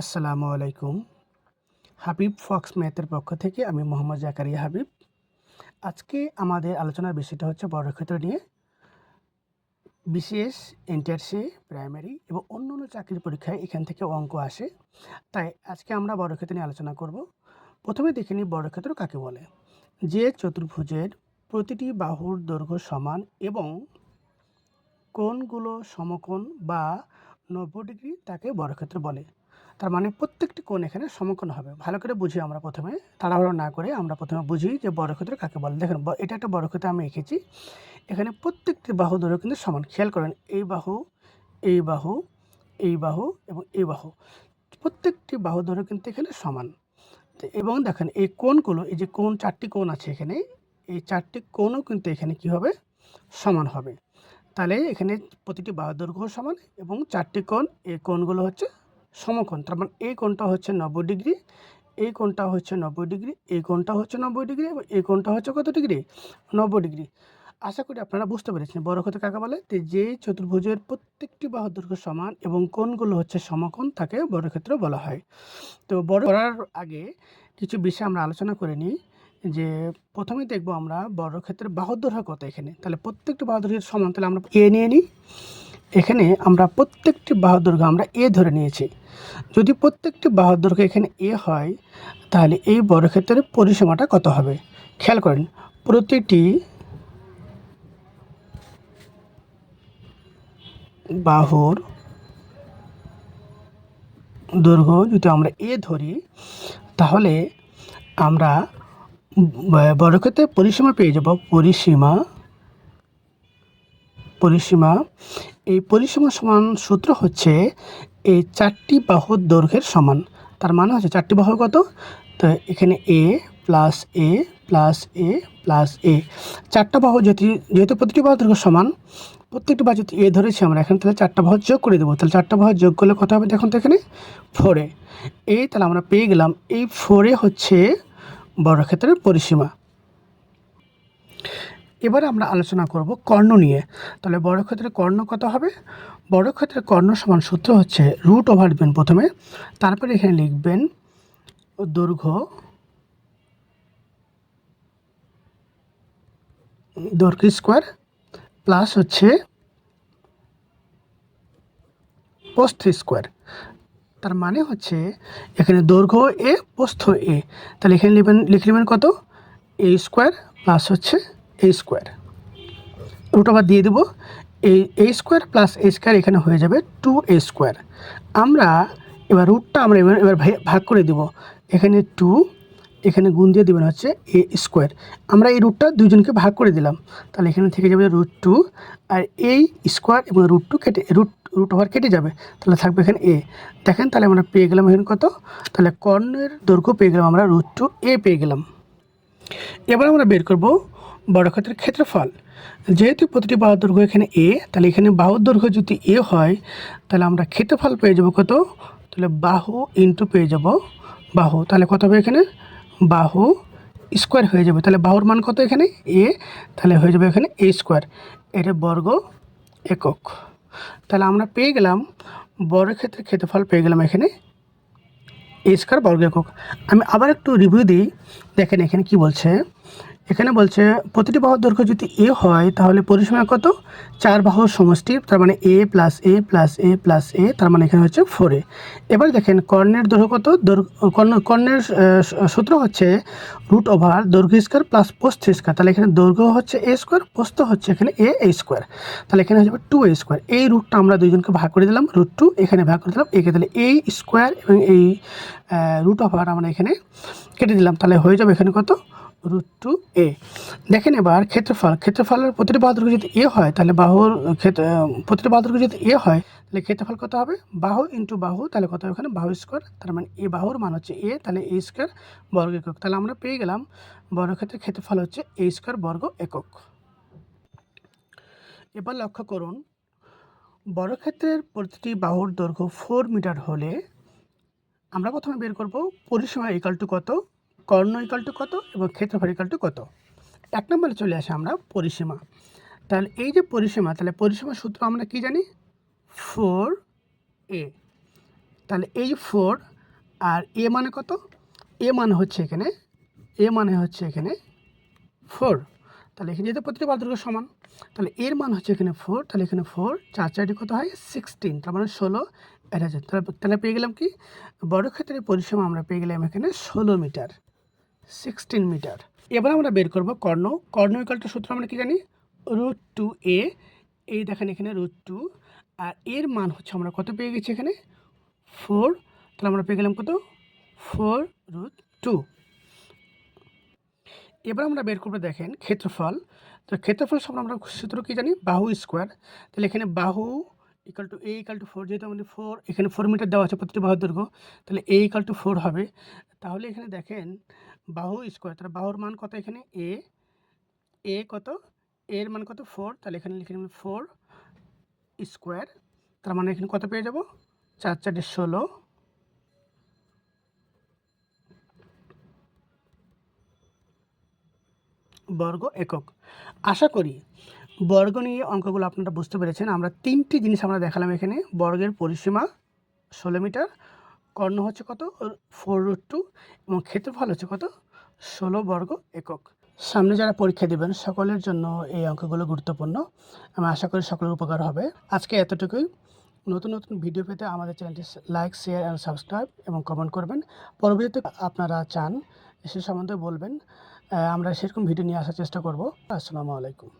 আসসালামু আলাইকুম। হাবিব ফক্স ম্যাথের পক্ষ থেকে আমি মোহাম্মদ জাকারিয়া হাবিব। আজকে আমাদের আলোচনার বিষয়টা হচ্ছে বর্গক্ষেত্র নিয়ে। বিশেষ ইন্টারসি প্রাইমারি এবং অন্য অন্য চাকরির পরীক্ষায় এখান থেকে অঙ্ক আসে। তাই আজকে আমরা বর্গক্ষেত্র নিয়ে আলোচনা করব। প্রথমে দেখে নিই বর্গক্ষেত্র কাকে বলে। যে চতুর্ভুজের প্রতিটি বাহুর দৈর্ঘ্য সমান এবং কোণগুলো সমকোণ বা নব্বই ডিগ্রি তাকে বর্গক্ষেত্র বলে। তার মানে প্রত্যেকটি কোণ এখানে সমকোণ হবে। ভালো করে বুঝি আমরা প্রথমে, তাড়াহুড়ো না করে আমরা প্রথমে বুঝি যে বর্গক্ষেত্র কাকে বলে। দেখেন এটা একটা বর্গক্ষেত্র আমি এঁকেছি। এখানে প্রত্যেকটি বাহু দৈর্ঘ্য কিন্তু সমান। খেয়াল করেন, এই বাহু এই বাহু এই বাহু এবং এই বাহু। প্রত্যেকটি বাহু দৈর্ঘ্য কিন্তু এখানে সমান। এবং দেখেন, এই কোণগুলো, এই যে কোণ, চারটি কোণ আছে এখানে, এই চারটি কোণও কিন্তু এখানে কি হবে? সমান হবে। তাহলে এখানে প্রতিটি বাহু দৈর্ঘ্য সমান এবং চারটি কোণ, এই কোণগুলো হচ্ছে সমকোণ, তার মানে এই কোণটা হচ্ছে নব্বই ডিগ্রি, এই কোণটা হচ্ছে নব্বই ডিগ্রি, এই কোণটা হচ্ছে নব্বই ডিগ্রি, এবং এই কোণটা হচ্ছে কত ডিগ্রি? নব্বই ডিগ্রি। আশা করি আপনারা বুঝতে পেরেছেন। বড় কথা কাকে বলে? যে চতুর্ভুজের প্রত্যেকটি বাহু দৈর্ঘ্য সমান এবং কোণগুলো হচ্ছে সমকোণ, তাকে বর্গক্ষেত্র বলা হয়। তো বড় করার আগে কিছু বিষয় আমরা আলোচনা করে নিই, যে প্রথমে দেখব আমরা বর্গক্ষেত্রের বাহু দৈর্ঘ্য কত এখানে। তাহলে প্রত্যেকটি বাহু দৈর্ঘ্যের সমান, তাহলে আমরা এ নিয়ে নিই। এখানে আমরা প্রত্যেকটি বাহু দৈর্ঘ্য আমরা এ ধরে নিয়েছি। যদি প্রত্যেকটি বাহুর দৈর্ঘ্য এখানে এ হয়, তাহলে এই বর্গক্ষেত্রের পরিসীমাটা কত হবে? খেয়াল করেন, প্রতিটি বাহুর দৈর্ঘ্য যদি আমরা এ ধরি, তাহলে আমরা বর্গক্ষেত্রের পরিসীমা পেয়ে যাব, পরিসীমা পরিসীমা। এই পরিসীমা সমান সূত্র হচ্ছে এই চারটি বাহুর দৈর্ঘ্যের সমান। তার মানে হচ্ছে চারটি বাহু কত? তো এখানে A plus A plus A plus A. চারটা বাহু যেহেতু যেহেতু প্রতিটি বাহু দৈর্ঘ্য সমান, প্রত্যেকটি বাহু যদি এ ধরেছি আমরা, এখানে তাহলে চারটা বাহু যোগ করে দেবো। তাহলে চারটা বাহু যোগ করলে কত হবে দেখুন তো এখানে? ফোরে এই তাহলে আমরা পেয়ে গেলাম। এই ফোরে হচ্ছে বর্গক্ষেত্রের পরিসীমা। এবারে আমরা আলোচনা করব কর্ণ নিয়ে। তাহলে বর্গক্ষেত্রের কর্ণ কত হবে? বর্গক্ষেত্রের কর্ণ সমান সূত্র হচ্ছে রুট ওভার দিবেন প্রথমে। তারপরে এখানে লিখবেন দৈর্ঘ্য দৈর্ঘ্য স্কোয়ার প্লাস হচ্ছে প্রস্থ স্কোয়ার তার মানে হচ্ছে এখানে দৈর্ঘ্য এ প্রস্থ এ তাহলে এখানে লিখবেন, লিখে নেবেন কত? এ স্কোয়ার প্লাস হচ্ছে এ স্কোয়ার রুট আবার দিয়ে দেবো, এই A square plus A square এখানে হয়ে যাবে টু এ স্কোয়ার আমরা এবার রুটটা আমরা এবার এবার ভাগ করে দেব। এখানে টু এখানে গুণ দিয়ে দেবেন হচ্ছে এ স্কোয়ার আমরা এই রুটটা দুইজনকে ভাগ করে দিলাম। তাহলে এখানে থেকে যাবে রুট টু আর এই স্কোয়ার এবং রুট টু কেটে রুট রুট ওভার কেটে যাবে। তাহলে থাকবে এখানে এ দেখেন তাহলে আমরা পেয়ে গেলাম এখানে কত? তাহলে কর্ণের দৈর্ঘ্য পেয়ে গেলাম আমরা রুট টু এ পেয়ে গেলাম। এবার আমরা বের করব বর্গক্ষেত্রের ক্ষেত্রফল। যেহেতু প্রতিটি বাহুর দৈর্ঘ্য এখানে এ তাহলে এখানে বাহুর দৈর্ঘ্য যদি এ হয়, তাহলে আমরা ক্ষেত্রফল পেয়ে যাব কত? তাহলে বাহু ইন্টু পেয়ে যাব বাহু। তাহলে কত হবে এখানে? বাহু স্কোয়ার হয়ে যাবে। তাহলে বাহুর মান কত এখানে? এ তাহলে হয়ে যাবে এখানে এ স্কোয়ার এটা বর্গ একক। তাহলে আমরা পেয়ে গেলাম বর্গক্ষেত্রের ক্ষেত্রফল পেয়ে গেলাম এখানে এ স্কোয়ার বর্গ একক। আমি আবার একটু রিভিউ দিই। দেখেন এখানে কি বলছে? এখানে বলছে, প্রতিটি বাহুর দৈর্ঘ্য যদি এ হয়, তাহলে পরিসীমা কত? চার বাহুর সমষ্টি, তার মানে A plus A plus A plus A, তার মানে এখানে হচ্ছে ফোর এ। এবার দেখেন, কর্ণের দৈর্ঘ্য কত? কর্ণ, কর্ণের সূত্র হচ্ছে রুট ওভার দৈর্ঘ্য স্কোয়ার প্লাস পোস্ত স্কোয়ার তাহলে এখানে দৈর্ঘ্য হচ্ছে এ স্কোয়ার পোস্ত হচ্ছে এখানে এ এ স্কোয়ার তাহলে এখানে হচ্ছে টু এ স্কোয়ার এই রুটটা আমরা দুইজনকে ভাগ করে দিলাম রুট টু এখানে ভাগ করে দিলাম একে তাহলে এই স্কোয়ার এবং এই রুট ওভার আমরা এখানে কেটে দিলাম। তাহলে হয়ে যাবে এখানে কত? Root two A. দেখেন এবার ক্ষেত্রফল, ক্ষেত্রফলের প্রতিটি বাহুদুর্গ যদি এ হয়, তাহলে বাহুর ক্ষেত্র প্রতিটি বাহুদুর্গ যদি এ হয়, তাহলে ক্ষেত্রফল কত হবে? বাহু ইন্টু বাহু, তাহলে কত হবে ওখানে বাহু স্কোয়ার তার মানে এ বাহুর মান হচ্ছে এ, তাহলে এ স্কোয়ার বর্গ একক। তাহলে আমরা পেয়ে গেলাম বর্গক্ষেত্রের ক্ষেত্রফল হচ্ছে এ স্কোয়ার বর্গ একক। এবার লক্ষ্য করুন বর্গক্ষেত্রের প্রতিটি বাহুর দৈর্ঘ্য ফোর মিটার হলে আমরা প্রথমে বের করব, পরিসীমা ইকাল টু কত? কর্ণ ইকাল টু কত এবং ক্ষেত্রফল ইকাল টু কত? এক নম্বরে চলে আসে আমরা পরিসীমা। তাহলে এই যে পরিসীমা, তাহলে পরিসীমা সূত্র আমরা কি জানি? Four A. তাহলে এই ফোর আর এ মানে কত? এ মানে হচ্ছে এখানে, এ মানে হচ্ছে এখানে ফোর। তাহলে এখানে যেহেতু প্রতিটি বাহুর সমান, তাহলে এর মান হচ্ছে এখানে ফোর, তাহলে এখানে ফোর, চার চারটি কত হয়? সিক্সটিন, তার মানে ষোলো এটা তাহলে পেয়ে গেলাম কি? বর্গক্ষেত্রের পরিসীমা আমরা পেয়ে গেলাম এখানে ষোলো মিটার। সিক্সটিন মিটার এবার আমরা বের করব কর্ণ। কর্ণ ইকালটা সূত্র আমরা কি জানি? রুট টু এ এই দেখেন এখানে রুট টু আর এর মান হচ্ছে আমরা কত পেয়ে গেছি এখানে? ফোর তাহলে আমরা পেয়ে গেলাম কত? ফোর রুট টু এবার আমরা বের করব দেখেন ক্ষেত্রফল। তো ক্ষেত্রফল সব আমরা সূত্র কী জানি? বাহু স্কোয়ার তাহলে এখানে বাহু equal to A equal to four যেহেতু আমাদের ফোর এখানে ফোর মিটার দেওয়া আছে প্রতিটি বাহুর দৈর্ঘ্য, তাহলে এ ইকাল টু ফোর হবে। তাহলে এখানে দেখেন, বাহু স্কোয়ার তাহলে বাহুর মান কত এখানে? এ এ কত? এর মান কত? ফোর তাহলে এখানে লিখে নেবেন ফোর স্কোয়ার তার মানে এখানে কত পেয়ে যাব? চার চারটে ষোলো। বর্গ একক। আশা করি বর্গ নিয়ে অঙ্কগুলো আপনারা বুঝতে পেরেছেন। আমরা তিনটি জিনিস আমরা দেখালাম এখানে। বর্গের পরিসীমা ষোলো মিটার, কর্ণ হচ্ছে কত? ফোর রুট টু এবং ক্ষেত্রফল হচ্ছে কত? ষোলো বর্গ একক। সামনে যারা পরীক্ষা দেবেন, সকলের জন্য এই অঙ্কগুলো গুরুত্বপূর্ণ। আমি আশা করি সকলের উপকার হবে। আজকে এতটুকুই। নতুন নতুন ভিডিও পেতে আমাদের চ্যানেলটি লাইক, শেয়ার অ্যান্ড সাবস্ক্রাইব এবং কমেন্ট করবেন। পরবর্তীতে আপনারা চান, সে সম্বন্ধে বলবেন। আমরা সেরকম ভিডিও নিয়ে আসার চেষ্টা করব। আসসালামু আলাইকুম।